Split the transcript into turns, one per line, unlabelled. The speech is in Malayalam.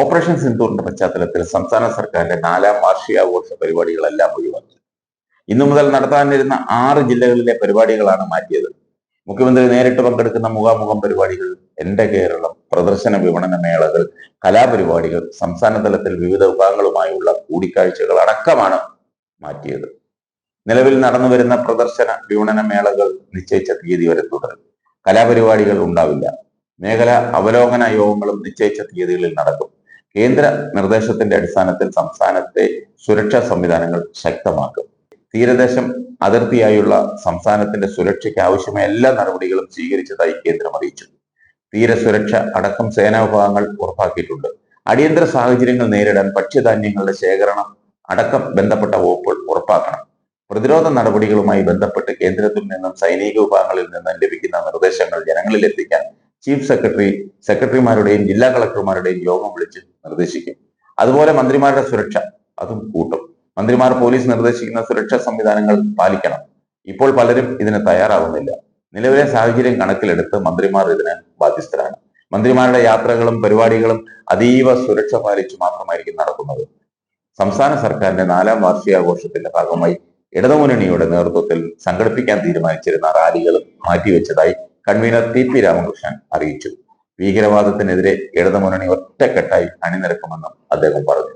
ഓപ്പറേഷൻ സിന്ദൂറിന്റെ പശ്ചാത്തലത്തിൽ സംസ്ഥാന സർക്കാരിന്റെ നാലാം വാർഷികാഘോഷ പരിപാടികളെല്ലാം ഒഴിവാക്കി. ഇന്നു മുതൽ നടത്താനിരുന്ന ആറ് ജില്ലകളിലെ പരിപാടികളാണ് മാറ്റിയത്. മുഖ്യമന്ത്രി നേരിട്ട് പങ്കെടുക്കുന്ന മുഖാമുഖം പരിപാടികൾ എന്റെ കേരളം പ്രദർശന വിപണന മേളകൾ കലാപരിപാടികൾ സംസ്ഥാന തലത്തിൽ വിവിധ വിഭാഗങ്ങളുമായുള്ള കൂടിക്കാഴ്ചകൾ അടക്കമാണ് മാറ്റിയത്. നിലവിൽ നടന്നു വരുന്ന പ്രദർശന വിപണന മേളകൾ നിശ്ചയിച്ച തീയതി വരെ തുടരും. കലാപരിപാടികൾ ഉണ്ടാവില്ല. മേഖല അവലോകന യോഗങ്ങളും നിശ്ചയിച്ച തീയതികളിൽ നടക്കും. കേന്ദ്ര നിർദ്ദേശത്തിന്റെ അടിസ്ഥാനത്തിൽ സംസ്ഥാനത്തെ സുരക്ഷാ സംവിധാനങ്ങൾ ശക്തമാക്കും. തീരദേശം അതിർത്തിയായുള്ള സംസ്ഥാനത്തിന്റെ സുരക്ഷയ്ക്ക് ആവശ്യമായ എല്ലാ നടപടികളും സ്വീകരിച്ചതായി കേന്ദ്രം അറിയിച്ചു. തീരസുരക്ഷ അടക്കം സേനാ വിഭാഗങ്ങൾ ഉറപ്പാക്കിയിട്ടുണ്ട്. അടിയന്തര സാഹചര്യങ്ങൾ നേരിടാൻ ഭക്ഷ്യധാന്യങ്ങളുടെ ശേഖരണം അടക്കം ബന്ധപ്പെട്ട വകുപ്പുകൾ ഉറപ്പാക്കണം. പ്രതിരോധ നടപടികളുമായി ബന്ധപ്പെട്ട് കേന്ദ്രത്തിൽ നിന്നും സൈനിക വിഭാഗങ്ങളിൽ നിന്നും ലഭിക്കുന്ന നിർദ്ദേശങ്ങൾ ജനങ്ങളിൽ എത്തിക്കാൻ ചീഫ് സെക്രട്ടറി സെക്രട്ടറിമാരുടെയും ജില്ലാ കളക്ടർമാരുടെയും യോഗം വിളിച്ച് നിർദ്ദേശിക്കും. അതുപോലെ മന്ത്രിമാരുടെ സുരക്ഷ അതും കൂട്ടും. മന്ത്രിമാർ പോലീസ് നിർദ്ദേശിക്കുന്ന സുരക്ഷാ സംവിധാനങ്ങൾ പാലിക്കണം. ഇപ്പോൾ പലരും ഇതിന് തയ്യാറാവുന്നില്ല. നിലവിലെ സാഹചര്യം കണക്കിലെടുത്ത് മന്ത്രിമാർ ഇതിന് ബാധ്യസ്ഥരാണ്. മന്ത്രിമാരുടെ യാത്രകളും പരിപാടികളും അതീവ സുരക്ഷ പാലിച്ചു മാത്രമായിരിക്കും നടക്കുന്നത്. സംസ്ഥാന സർക്കാരിന്റെ നാലാം വാർഷികാഘോഷത്തിന്റെ ഭാഗമായി ഇടതുമുന്നണിയുടെ നേതൃത്വത്തിൽ സംഘടിപ്പിക്കാൻ തീരുമാനിച്ചിരുന്ന റാലികളും മാറ്റിവെച്ചതായി കൺവീനർ ടി പി രാമകൃഷ്ണൻ അറിയിച്ചു. ഭീകരവാദത്തിനെതിരെ ഇടതുമുന്നണി ഒറ്റക്കെട്ടായി അണിനിരക്കുമെന്നും അദ്ദേഹം പറഞ്ഞു.